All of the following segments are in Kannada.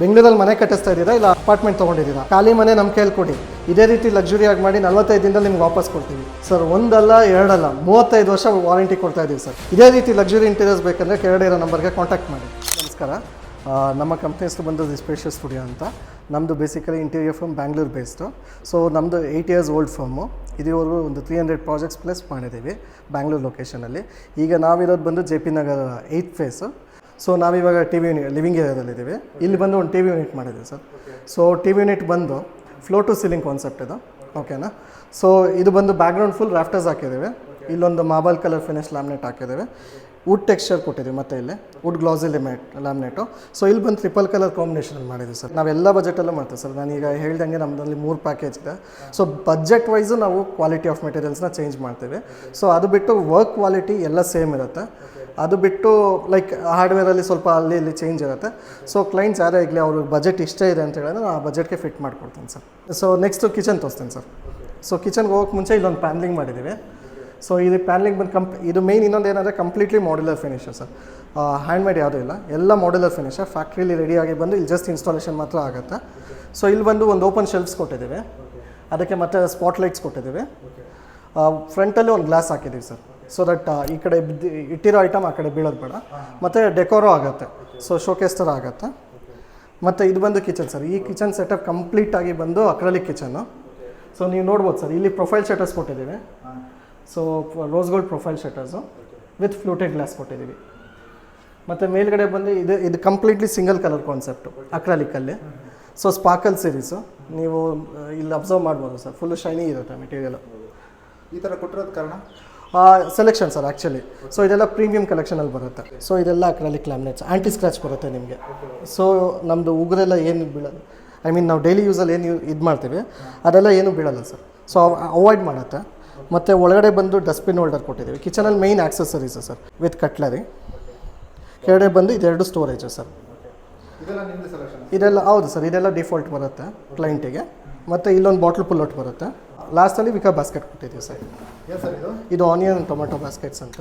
ಬೆಂಗಳೂರಲ್ಲಿ ಮನೆ ಕಟ್ಟಿಸ್ತಾ ಇದ್ದೀರಾ ಇಲ್ಲ ಅಪಾರ್ಟ್ಮೆಂಟ್ ತೊಗೊಂಡಿದ್ದೀರಾ? ಖಾಲಿ ಮನೆ ನಮ್ಮ ಕೈಯಲ್ಲಿ ಕೊಡಿ. ಇದೇ ರೀತಿ ಲಕ್ಸುರಿಯಾಗಿ ಮಾಡಿ ನಲವತ್ತೈದು ದಿನದಲ್ಲಿ ನಿಮ್ಗೆ ವಾಪಸ್ ಕೊಡ್ತೀವಿ. ಸರ್, ಒಂದಲ್ಲ, ಎರಡಲ್ಲ, ಮೂವತ್ತೈದು ವರ್ಷ ವಾರಂಟಿ ಕೊಡ್ತಾ ಇದ್ದೀವಿ ಸರ್. ಇದೇ ರೀತಿ ಲಕ್ಸುರಿ ಇಂಟೀರಿಯರ್ಸ್ ಬೇಕಂದರೆ ಕೆಳಗಡೆ ಇರೋ ನಂಬರ್ಗೆ ಕಾಂಟ್ಯಾಕ್ಟ್ ಮಾಡಿ. ನಮಸ್ಕಾರ. ನಮ್ಮ ಕಂಪ್ನಿ ಹೆಸರು ಬಂದು ಸ್ಪೇಷಿಯಸ್ ಸ್ಟುಡಿಯೋ ಅಂತ. ನಮ್ಮದು basically interior firm Bangalore based so ನಮ್ಮದು ಏಯ್ಟ್ ಇಯರ್ಸ್ ಓಲ್ಡ್ ಫರ್ಮು ಇದುವರೆಗೂ ಒಂದು ತ್ರೀ ಹಂಡ್ರೆಡ್ ಪ್ರಾಜೆಕ್ಟ್ಸ್ ಪ್ಲಸ್ ಮಾಡಿದ್ದೀವಿ ಬ್ಯಾಂಗ್ಳೂರ್ ಲೊಕೇಶನಲ್ಲಿ ಈಗ ನಾವಿರೋದು ಬಂದು J P Nagar eighth phase so ನಾವಿವಾಗ ಟಿ ವಿ ಯೂನಿಟ್ ಲಿವಿಂಗ್ ಏರಿಯಾದಲ್ಲಿದ್ದೀವಿ ಇಲ್ಲಿ ಬಂದು ಒಂದು ಟಿ ವಿ ಯೂನಿಟ್ ಮಾಡಿದ್ದೀವಿ sir. So T V unit ಬಂದು ಫ್ಲೋ ಟು ಸೀಲಿಂಗ್ ಕಾನ್ಸೆಪ್ಟ್ ಇದು. ಓಕೆನಾ ಸೊ ಇದು ಬಂದು ಬ್ಯಾಕ್ಗ್ರೌಂಡ್ ಫುಲ್ ರಾಫ್ಟರ್ಸ್ ಹಾಕಿದ್ದೀವಿ. ಇಲ್ಲೊಂದು ಮಾಬಲ್ ಕಲರ್ ಫಿನಿಶ್ ಲ್ಯಾಮಿನೇಟ್ ಹಾಕಿದ್ದೀವಿ. ವುಡ್ ಟೆಕ್ಸ್ಚರ್ ಕೊಟ್ಟಿದ್ದೀವಿ ಮತ್ತೆ ಇಲ್ಲಿ. Wood glossy limit laminate so ಇಲ್ಲಿ ಬಂದು ಟ್ರಿಪಲ್ ಕಲರ್ ಕಾಂಬಿನೇಷನ್ ಮಾಡಿದ್ದೀವಿ ಸರ್. ನಾವೆಲ್ಲ ಬಜೆಟಲ್ಲೂ ಮಾಡ್ತೀವಿ ಸರ್. ನಾನೀಗ ಹೇಳ್ದಂಗೆ ನಮ್ಮದಲ್ಲಿ ಮೂರು ಪ್ಯಾಕೇಜ್ ಇದೆ. ಸೊ ಬಜೆಟ್ ವೈಸು ನಾವು ಕ್ವಾಲಿಟಿ ಆಫ್ ಮೆಟೀರಿಯಲ್ಸ್ನ ಚೇಂಜ್ ಮಾಡ್ತೀವಿ. ಸೊ ಅದು ಬಿಟ್ಟು ವರ್ಕ್ ಕ್ವಾಲಿಟಿ ಎಲ್ಲ ಸೇಮ್ ಇರುತ್ತೆ. ಅದು ಬಿಟ್ಟು ಲೈಕ್ ಹಾರ್ಡ್ವೇರಲ್ಲಿ ಸ್ವಲ್ಪ ಅಲ್ಲಿ ಇಲ್ಲಿ ಚೇಂಜ್ ಇರುತ್ತೆ ಸೊ ಕ್ಲೈಂಟ್ಸ್ ಯಾರೇ ಆಗಲಿ ಅವ್ರ ಬಜೆಟ್ ಇಷ್ಟೇ ಇದೆ ಅಂತ ಹೇಳಿದ್ರೆ ನಾನು ಆ ಬಜೆಟ್ಗೆ ಫಿಟ್ ಮಾಡಿಕೊಡ್ತೀನಿ ಸರ್. ಸೊ ನೆಕ್ಸ್ಟು ಕಿಚನ್ ತೋರಿಸ್ತೀನಿ ಸರ್. ಸೊ ಕಿಚನ್ಗೆ ಹೋಗೋಕೆ ಮುಂಚೆ ಇಲ್ಲೊಂದು ಪ್ಯಾನ್ಲಿಂಗ್ ಮಾಡಿದ್ದೀವಿ ಸೊ ಇದು ಪ್ಯಾನ್ಲಿಂಗ್ ಬಂದು ಕಂಪ್, ಇದು ಮೇನ್ ಇನ್ನೊಂದು ಏನಂದರೆ completely modular finisher sir. Hand made ಯಾವುದೂ ಇಲ್ಲ. ಎಲ್ಲ ಮಾಡ್ಯುಲರ್ ಫಿನಿಷರ್ ಫ್ಯಾಕ್ಟ್ರಿಲಿ ರೆಡಿಯಾಗಿ ಬಂದು ಇಲ್ಲಿ ಜಸ್ಟ್ ಇನ್ಸ್ಟಾಲೇಷನ್ ಮಾತ್ರ ಆಗುತ್ತೆ. ಸೊ ಇಲ್ಲಿ ಬಂದು ಒಂದು ಓಪನ್ ಶೆಲ್ಫ್ಸ್ ಕೊಟ್ಟಿದ್ದೀವಿ. ಅದಕ್ಕೆ ಮತ್ತೆ ಸ್ಪಾಟ್ ಲೈಟ್ಸ್ ಕೊಟ್ಟಿದ್ದೀವಿ ಫ್ರಂಟಲ್ಲಿ ಒಂದು ಗ್ಲಾಸ್ ಹಾಕಿದ್ದೀವಿ ಸರ್. ಸೊ ದಟ್ ಈ ಕಡೆ ಇಟ್ಟಿರೋ ಐಟಮ್ ಆ ಕಡೆ ಬೀಳೋದು ಬೇಡ. ಮತ್ತು ಡೆಕೋರೋ ಆಗುತ್ತೆ. ಸೊ ಶೋಕೇಸ್ ಥರ ಆಗುತ್ತೆ. ಮತ್ತು ಇದು ಬಂದು ಕಿಚನ್ ಸರ್ ಈ ಕಿಚನ್ ಸೆಟಪ್ ಕಂಪ್ಲೀಟಾಗಿ ಬಂದು ಅಕ್ರಲಿಕ್ ಕಿಚನ್ನು ಸೊ ನೀವು ನೋಡ್ಬೋದು ಸರ್ ಇಲ್ಲಿ ಪ್ರೊಫೈಲ್ ಶಟರ್ಸ್ ಕೊಟ್ಟಿದ್ದೀವಿ. So rose gold profile shutters with fluted glass ಕೊಟ್ಟಿದ್ದೀವಿ. ಮತ್ತು ಮೇಲ್ಗಡೆ ಬಂದು ಇದು ಇದು ಕಂಪ್ಲೀಟ್ಲಿ ಸಿಂಗಲ್ ಕಲರ್ ಕಾನ್ಸೆಪ್ಟು ಅಕ್ರಾಲಿಕಲ್ಲಿ ಸೊ ಸ್ಪಾರ್ಕಲ್ ಸೀರೀಸು ನೀವು ಇಲ್ಲಿ ಅಬ್ಸರ್ವ್ ಮಾಡ್ಬೋದು ಸರ್ ಫುಲ್ಲು ಶೈನಿ ಇರುತ್ತೆ ಮೆಟೀರಿಯಲು ಈ ಥರ ಕೊಟ್ಟಿರೋದು ಕಾರಣ? ಸೆಲೆಕ್ಷನ್ ಸರ್ ಆ್ಯಕ್ಚುಲಿ ಸೊ ಇದೆಲ್ಲ ಪ್ರೀಮಿಯಂ ಕಲೆಕ್ಷನಲ್ಲಿ ಬರುತ್ತೆ. ಸೊ ಇದೆಲ್ಲ ಅಕ್ರಾಲಿಕ್ ಲ್ಯಾಮಿನೇಟ್ಸ್ ಆ್ಯಂಟಿ ಸ್ಕ್ರ್ಯಾಚ್ ಬರುತ್ತೆ ನಿಮಗೆ. ಸೊ ನಮ್ಮದು ಉಗುರೆಲ್ಲ ಏನು ಬೀಳೋದು ಐ ಮೀನ್ ನಾವು ಡೈಲಿ ಯೂಸಲ್ಲಿ ಏನು ಇದು ಮಾಡ್ತೀವಿ. ಅದೆಲ್ಲ ಏನೂ ಬೀಳಲ್ಲ ಸರ್ ಸೊ ಅವಾಯ್ಡ್ ಮಾಡುತ್ತೆ. ಮತ್ತು ಒಳಗಡೆ ಬಂದು ಡಸ್ಟ್ಬಿನ್ ಹೋಲ್ಡರ್ ಕೊಟ್ಟಿದ್ದೀವಿ. ಕಿಚನಲ್ಲಿ main accessories sir with cutlery ಕೆಳಗಡೆ ಬಂದು ಇದೆರಡು ಸ್ಟೋರೇಜು ಸರ್ ಇದೆಲ್ಲ ಹೌದು ಸರ್ ಇದೆಲ್ಲ ಡಿಫಾಲ್ಟ್ ಬರುತ್ತೆ ಕ್ಲೈಂಟಿಗೆ ಮತ್ತು ಇಲ್ಲೊಂದು ಬಾಟ್ಲ್ ಪುಲ್ಲೌಟ್ ಬರುತ್ತೆ. ಲಾಸ್ಟಲ್ಲಿ ವಿಕಾ ಬಾಸ್ಕೆಟ್ ಕೊಟ್ಟಿದ್ದೀವಿ ಸರ್. ಇದು? ಇದು ಆನಿಯನ್ ಟೊಮೆಟೊ ಬಾಸ್ಕೆಟ್ಸ್ ಅಂತ.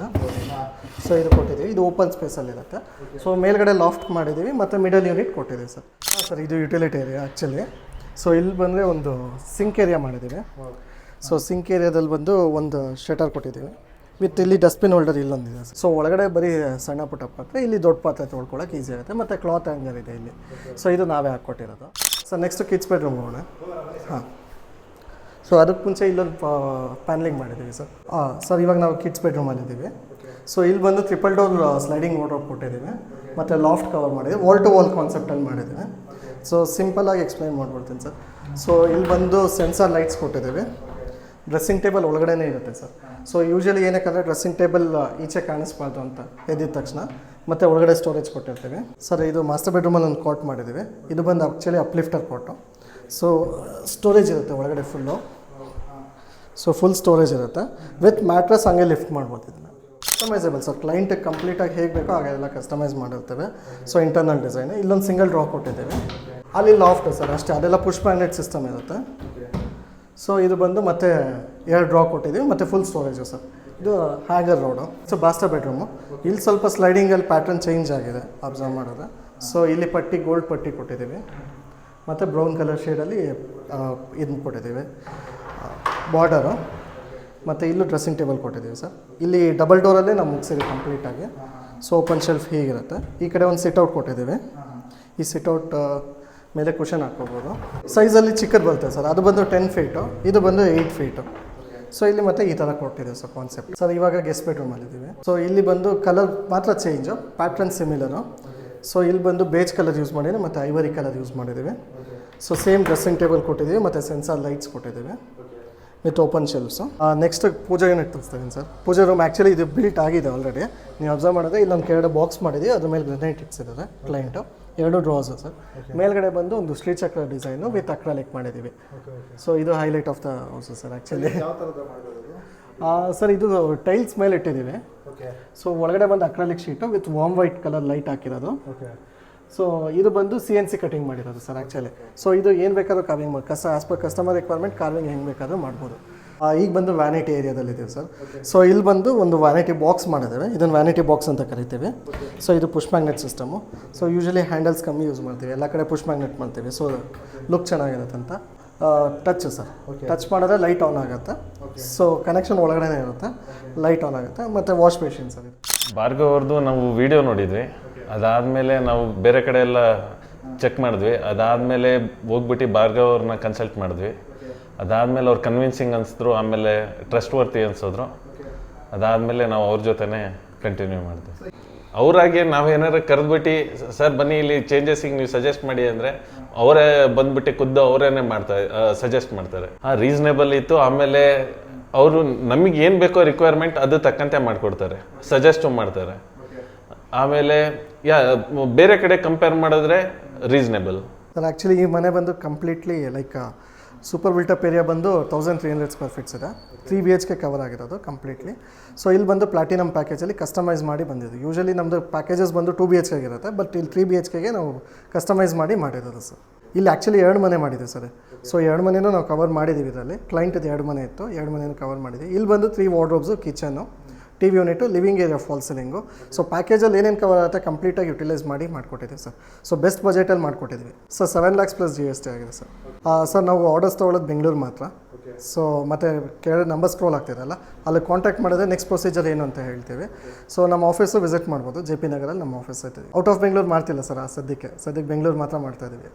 ಸೊ ಇದು ಕೊಟ್ಟಿದ್ದೀವಿ. ಇದು ಓಪನ್ ಸ್ಪೇಸಲ್ಲಿ ಇರುತ್ತೆ. ಸೊ ಮೇಲ್ಗಡೆ ಲಾಫ್ಟ್ ಮಾಡಿದ್ದೀವಿ ಮತ್ತು ಮಿಡಲ್ ಯೂನಿಟ್ ಕೊಟ್ಟಿದ್ದೀವಿ ಸರ್. ಹಾಂ ಸರ್ ಇದು ಯುಟಿಲಿಟಿ ಏರಿಯಾ ಆ್ಯಕ್ಚುಲಿ ಸೊ ಇಲ್ಲಿ ಬಂದರೆ ಒಂದು ಸಿಂಕ್ ಏರಿಯಾ ಮಾಡಿದ್ದೀವಿ. ಸೊ ಸಿಂಕ್ ಏರಿಯಾದಲ್ಲಿ ಬಂದು ಒಂದು ಶಟರ್ ಕೊಟ್ಟಿದ್ದೀವಿ. ವಿತ್ ಇಲ್ಲಿ ಡಸ್ಟ್ಬಿನ್ ಹೋಲ್ಡರ್ ಇಲ್ಲೊಂದಿದೆ ಸೊ ಒಳಗಡೆ ಬರೀ ಸಣ್ಣ ಪುಟ್ಟ ಪಾತ್ರೆ ಇಲ್ಲಿ ದೊಡ್ಡ ಪಾತ್ರೆ ತೊಳ್ಕೊಳಕ್ಕೆ ಈಸಿ ಆಗುತ್ತೆ. ಮತ್ತು ಕ್ಲಾತ್ ಹ್ಯಾಂಗರ್ ಇದೆ ಇಲ್ಲಿ. ಸೊ ಇದು ನಾವೇ ಹಾಕ್ಕೊಟ್ಟಿರೋದು. ಸೊ ನೆಕ್ಸ್ಟ್ ಕಿಡ್ಸ್ ಬೆಡ್ರೂಮ್ ಹೋಗೋಣ. ಹಾಂ. ಸೊ ಅದಕ್ಕೆ ಮುಂಚೆ ಇಲ್ಲೊಂದು ಪ್ಯಾನ್ಲಿಂಗ್ ಮಾಡಿದ್ದೀವಿ ಸರ್ ಸರ್ ಇವಾಗ ನಾವು ಕಿಡ್ಸ್ ಬೆಡ್ರೂಮಲ್ಲಿದ್ದೀವಿ ಸೊ ಇಲ್ಲಿ ಬಂದು ಟ್ರಿಪಲ್ ಡೋರ್ ಸ್ಲೈಡಿಂಗ್ ವಾರ್ಡ್ರೋಬ್ ಕೊಟ್ಟಿದ್ದೀವಿ. ಮತ್ತು ಲಾಫ್ಟ್ ಕವರ್ ಮಾಡಿದ್ದೀವಿ. ವಾಲ್ ಟು ವಾಲ್ ಕಾನ್ಸೆಪ್ಟಲ್ಲಿ ಮಾಡಿದ್ದೀವಿ. ಸೊ ಸಿಂಪಲಾಗಿ ಎಕ್ಸ್ಪ್ಲೈನ್ ಮಾಡ್ಬಿಡ್ತೀನಿ ಸರ್ ಸೊ ಇಲ್ಲಿ ಬಂದು ಸೆನ್ಸರ್ ಲೈಟ್ಸ್ ಕೊಟ್ಟಿದ್ದೀವಿ. ಡ್ರೆಸ್ಸಿಂಗ್ ಟೇಬಲ್ ಒಳಗಡೆನೇ ಇರುತ್ತೆ ಸರ್ ಸೊ ಯೂಶಲಿ ಏನಕ್ಕಂದರೆ ಡ್ರೆಸ್ಸಿಂಗ್ ಟೇಬಲ್ ಈಚೆ ಕಾಣಿಸ್ಬಾರ್ದು ಅಂತ ಎದ್ದಿದ ತಕ್ಷಣ. ಮತ್ತು ಒಳಗಡೆ ಸ್ಟೋರೇಜ್ ಕೊಟ್ಟಿರ್ತೀವಿ. ಸರ್ ಇದು ಮಾಸ್ಟರ್ ಬೆಡ್ರೂಮಲ್ಲಿ ಒಂದು ಕಾಟ್ ಮಾಡಿದ್ದೀವಿ. ಇದು ಬಂದು ಆ್ಯಕ್ಚುಲಿ ಅಪ್ಲಿಫ್ಟರ್ ಕಾಟು ಸೊ ಸ್ಟೋರೇಜ್ ಇರುತ್ತೆ ಒಳಗಡೆ ಫುಲ್ಲು ಸೊ ಫುಲ್ ಸ್ಟೋರೇಜ್ ಇರುತ್ತೆ. ವಿತ್ ಮ್ಯಾಟ್ರಸ್ ಹಂಗೆ ಲಿಫ್ಟ್ ಮಾಡ್ಬೋದು ಇದನ್ನು. ಕಸ್ಟಮೈಸೇಬಲ್ ಸರ್ ಕ್ಲೈಂಟಿಗೆ ಕಂಪ್ಲೀಟಾಗಿ ಹೇಗೆ ಬೇಕೋ ಹಾಗೆಲ್ಲ ಕಸ್ಟಮೈಸ್ ಮಾಡಿರ್ತೇವೆ. ಸೊ ಇಂಟರ್ನಲ್ ಡಿಸೈನ್ ಇಲ್ಲೊಂದು ಸಿಂಗಲ್ ಡ್ರಾ ಕೊಟ್ಟಿದ್ದೇವೆ. ಅಲ್ಲಿ ಲಾಫ್ಟ್ ಸರ್, ಅಷ್ಟೇ. ಅದೆಲ್ಲ ಪುಷ್ ಮ್ಯಾಗ್ನೆಟ್ ಸಿಸ್ಟಮ್ ಇರುತ್ತೆ. ಸೊ ಇದು ಬಂದು ಮತ್ತೆ ಎರಡು ಡ್ರಾ ಕೊಟ್ಟಿದ್ದೀವಿ. ಮತ್ತು ಫುಲ್ ಸ್ಟೋರೇಜು ಸರ್. ಇದು hanger rod so master bedroom ಇಲ್ಲಿ ಸ್ವಲ್ಪ ಸ್ಲೈಡಿಂಗಲ್ಲಿ ಪ್ಯಾಟರ್ನ್ ಚೇಂಜ್ ಆಗಿದೆ ಅಬ್ಸರ್ವ್ ಮಾಡೋದು. ಸೊ ಇಲ್ಲಿ ಪಟ್ಟಿ ಗೋಲ್ಡ್ ಪಟ್ಟಿ ಕೊಟ್ಟಿದ್ದೀವಿ. ಮತ್ತು ಬ್ರೌನ್ ಕಲರ್ ಶೇಡಲ್ಲಿ ಇದನ್ನ ಕೊಟ್ಟಿದ್ದೀವಿ. ಬಾರ್ಡರು ಮತ್ತು ಇಲ್ಲೂ ಡ್ರೆಸ್ಸಿಂಗ್ ಟೇಬಲ್ ಕೊಟ್ಟಿದ್ದೀವಿ ಸರ್. ಇಲ್ಲಿ ಡಬಲ್ ಡೋರಲ್ಲೇ ನಾವು ಮುಗಿಸಿದ್ವಿ ಕಂಪ್ಲೀಟಾಗಿ ಸೊ ಓಪನ್ ಶೆಲ್ಫ್ ಹೀಗಿರುತ್ತೆ. ಈ ಕಡೆ ಒಂದು ಸಿಟ್ಔಟ್ ಕೊಟ್ಟಿದ್ದೀವಿ. ಈ ಸಿಟ್ಔಟ್ ಮೇಲೆ ಕುಷನ್ ಹಾಕ್ಕೋಬೋದು. ಸೈಜಲ್ಲಿ ಚಿಕ್ಕದು ಬರುತ್ತೆ ಸರ್. ಅದು ಬಂದು ಟೆನ್ ಫೀಟು ಇದು ಬಂದು ಏಯ್ಟ್ ಫೀಟು ಸೊ ಇಲ್ಲಿ ಮತ್ತೆ ಈ ಥರ ಕೊಟ್ಟಿದೆ ಸರ್ ಕಾನ್ಸೆಪ್ಟ್ ಸರ್, ಇವಾಗ ಗೆಸ್ಟ್ ಬೆಡ್ರೂಮಲ್ಲಿದ್ದೀವಿ ಸೊ ಇಲ್ಲಿ ಬಂದು ಕಲರ್ ಮಾತ್ರ ಚೇಂಜು ಪ್ಯಾಟ್ರನ್ ಸಿಮಿಲರು ಸೊ ಇಲ್ಲಿ ಬಂದು ಬೇಜ್ ಕಲರ್ ಯೂಸ್ ಮಾಡಿದ್ದೀವಿ ಮತ್ತು ಐವರಿ ಕಲರ್ ಯೂಸ್ ಮಾಡಿದ್ದೀವಿ. ಸೊ ಸೇಮ್ ಡ್ರೆಸ್ಸಿಂಗ್ ಟೇಬಲ್ ಕೊಟ್ಟಿದ್ದೀವಿ, ಮತ್ತು ಸೆನ್ಸಾರ್ ಲೈಟ್ಸ್ ಕೊಟ್ಟಿದ್ದೀವಿ. With open shelves next pooja unit ತೋರಿಸ್ತೀನಿ ಸರ್. ಪೂಜಾ ರೂಮ್ ಆ್ಯಕ್ಚುಲಿ ಇದು ಬಿಲ್ಟ್ ಆಗಿದೆ ಆಲ್ರೆಡಿ ನೀವು ಅಬ್ಸರ್ವ್ ಮಾಡಿದ್ರೆ ಇಲ್ಲೊಂದು ಕೆಳಗಡೆ ಬಾಕ್ಸ್ ಮಾಡಿದ್ದೀವಿ ಅದ್ರ ಮೇಲೆ ಗ್ರೆನೈಟ್ ಇಟ್ಸಿದ್ದಾರೆ ಕ್ಲೈಂಟು ಎರಡು ಡ್ರಾಸು ಸರ್. ಮೇಲ್ಗಡೆ ಬಂದು ಒಂದು ಶ್ರೀಚಕ್ರ ಡಿಸೈನು ವಿತ್ ಅಕ್ರಾಲಿಕ್ ಮಾಡಿದ್ದೀವಿ ಸೊ ಇದು highlight of the house sir actually sir ಇದು ಟೈಲ್ಸ್ ಮೇಲೆ ಇಟ್ಟಿದ್ದೀವಿ ಸೊ ಒಳಗಡೆ ಬಂದು acrylic sheet with warm white colour light ಹಾಕಿರೋದು. ಸೊ ಇದು ಬಂದು ಸಿ ಎನ್ ಸಿ ಕಟಿಂಗ್ ಮಾಡಿರೋದು ಸರ್ ಆ್ಯಕ್ಚುಲಿ ಸೊ ಇದು ಏನು ಬೇಕಾದ್ರೂ ಕಾರ್ವಿಂಗ್ ಮಾಡಿ ಕಸ as per customer requirement carving ಹೆಂಗೆ ಬೇಕಾದ್ರೂ ಮಾಡ್ಬೋದು. ಈಗ ಬಂದು ವ್ಯಾನಿಟಿ ಏರಿಯಾದಲ್ಲಿದ್ದೀವಿ ಸರ್ ಸೊ ಇಲ್ಲಿ ಬಂದು ಒಂದು ವ್ಯಾನಿಟಿ ಬಾಕ್ಸ್ ಮಾಡಿದ್ದೇವೆ. ಇದನ್ನು ವ್ಯಾನಿಟಿ ಬಾಕ್ಸ್ ಅಂತ ಕರಿತೀವಿ. ಸೊ ಇದು push magnet system so usually handles ಕಮ್ಮಿ ಯೂಸ್ ಮಾಡ್ತೀವಿ. ಎಲ್ಲ ಕಡೆ ಪುಷ್ ಮ್ಯಾಗ್ನೆಟ್ ಮಾಡ್ತೀವಿ. ಸೊ ಲುಕ್ ಚೆನ್ನಾಗಿರುತ್ತೆ ಅಂತ. ಟಚ್ ಸರ್ ಟಚ್ ಮಾಡಿದ್ರೆ ಲೈಟ್ ಆನ್ ಆಗುತ್ತೆ. ಸೊ ಕನೆಕ್ಷನ್ ಒಳಗಡೆ ಇರುತ್ತೆ. ಲೈಟ್ ಆನ್ ಆಗುತ್ತೆ. ಮತ್ತು ವಾಶ್ ಮೆಷಿನ್ ಸರ್ ಭಾರ್ಗವ್ರದ್ದು ಭಾರ್ಗವ್ ಅವ್ರದ್ದು ನಾವು ವಿಡಿಯೋ ನೋಡಿದ್ವಿ. ಅದಾದಮೇಲೆ ನಾವು ಬೇರೆ ಕಡೆ ಎಲ್ಲ ಚೆಕ್ ಮಾಡಿದ್ವಿ. ಅದಾದಮೇಲೆ ಹೋಗ್ಬಿಟ್ಟು ಭಾರ್ಗವ್ ಅವ್ರನ್ನ ಕನ್ಸಲ್ಟ್ ಮಾಡಿದ್ವಿ. ಅದಾದಮೇಲೆ ಅವ್ರು ಕನ್ವಿನ್ಸಿಂಗ್ ಅನಿಸಿದ್ರು, ಆಮೇಲೆ ಟ್ರಸ್ಟ್ ವರ್ತಿ ಅನ್ಸಿದ್ರು. ಅದಾದಮೇಲೆ ನಾವು ಅವ್ರ ಜೊತೆನೇ ಕಂಟಿನ್ಯೂ ಮಾಡಿದ್ವಿ. ಅವರಾಗೆ ನಾವೇನಾರು ಕರೆದ್ಬಿಟ್ಟು ಸರ್ ಬನ್ನಿ, ಇಲ್ಲಿ ಚೇಂಜಸ್ಸಿಗೆ ನೀವು ಸಜೆಸ್ಟ್ ಮಾಡಿ ಅಂದರೆ ಅವರೇ ಬಂದ್ಬಿಟ್ಟು ಖುದ್ದು ಅವರೇನೆ ಮಾಡ್ತಾರೆ ಸಜೆಸ್ಟ್ ಮಾಡ್ತಾರೆ. ಆ ರೀಸನೇಬಲ್ ಇತ್ತು. ಆಮೇಲೆ ಅವರು ನಮಗೆ ಏನು ಬೇಕೋ ರಿಕ್ವೈರ್ಮೆಂಟ್ ಅದು ತಕ್ಕಂತೆ ಮಾಡಿಕೊಡ್ತಾರೆ. ಸಜೆಸ್ಟು ಮಾಡ್ತಾರೆ. ಆಮೇಲೆ ಯಾ, ಬೇರೆ ಕಡೆ ಕಂಪೇರ್ ಮಾಡಿದ್ರೆ ರೀಸನೇಬಲ್ ಸರ್ ಆ್ಯಕ್ಚುಲಿ ಈ ಮನೆ ಬಂದು completely like super built up area ಬಂದು thousand three hundred square feets ಇದೆ. Three B H K cover ಆಗಿರೋದು ಕಂಪ್ಲೀಟ್ಲಿ ಸೊ ಇಲ್ಲಿ ಬಂದು ಪ್ಲಾಟಿನಮ್ ಪ್ಯಾಕೇಜಲ್ಲಿ ಕಸ್ಟಮೈಸ್ ಮಾಡಿ ಬಂದಿದ್ದು. ಯೂಶಲಿ ನಮ್ಮದು ಪ್ಯಾಕೇಜಸ್ ಬಂದು ಟು ಬಿ ಎಚ್ ಇರುತ್ತೆ ಬಟ್ ಇಲ್ಲಿ ತ್ರೀ ಬಿ ಎಚ್ ಕೆಗೆ ನಾವು ಕಸ್ಟಮೈಸ್ ಮಾಡಿ ಮಾಡಿರೋದು ಸರ್ ಇಲ್ಲಿ ಆ್ಯಕ್ಚುಲಿ ಎರಡು ಮನೆ ಮಾಡಿದೆ ಸರ್ ಸೊ ಎರಡು ಮನೆಯೂ ನಾವು ಕವರ್ ಮಾಡಿದ್ದೀವಿ ಇದರಲ್ಲಿ. ಕ್ಲೈಂಟ್ ಎರಡು ಮನೆ ಇತ್ತು, ಎರಡು ಮನೆಯೂ ಕವರ್ ಮಾಡಿದ್ದೀವಿ. ಇಲ್ಲಿ ಬಂದು three wardrobes kitchen T V unit living area false ceiling so ಪ್ಯಾಕೇಜಲ್ಲಿ ಏನೇನು ಕವರ್ ಆಗುತ್ತೆ ಕಂಪ್ಲೀಟಾಗಿ ಯುಟಿಲೈಸ್ ಮಾಡಿ ಮಾಡಿಕೊಟ್ಟಿದ್ದೀವಿ ಸರ್. ಸೊ ಬೆಸ್ಟ್ ಬಜೆಟಲ್ಲಿ ಮಾಡಿಕೊಟ್ಟಿದ್ವಿ sir seven lakhs plus G S T ಆಗಿದೆ ಸರ್. ಸರ್ ನಾವು ಆರ್ಡರ್ಸ್ ತೊಗೊಳ್ಳೋದು ಬೆಂಗಳೂರು ಮಾತ್ರ. ಸೊ ಮತ್ತು ಕೆಳ ನಂಬರ್ ಸ್ಕ್ರೋಲ್ ಆಗ್ತಿರಲ್ಲ ಅಲ್ಲಿ ಕಾಂಟ್ಯಾಕ್ಟ್ ಮಾಡಿದ್ರೆ ನೆಕ್ಸ್ಟ್ ಪ್ರೊಸೀಜರ್ ಏನು ಅಂತ ಹೇಳ್ತೀವಿ. ಸೊ ನಮ್ಮ ಆಫೀಸು ವಿಸಿಟ್ ಮಾಡ್ಬೋದು. ಜೆ ಪಿ ನಗರಲ್ಲಿ ನಮ್ಮ ಆಫೀಸ್ ಐತೆ. ಔಟ್ ಆಫ್ ಬೆಂಗಳೂರು ಮಾಡ್ತಿಲ್ಲ ಸರ್ ಆ ಸದ್ಯಕ್ಕೆ. ಸದ್ಯಕ್ಕೆ ಬೆಂಗಳೂರು ಮಾತ್ರ ಮಾಡ್ತಾ ಇದ್ದೀವಿ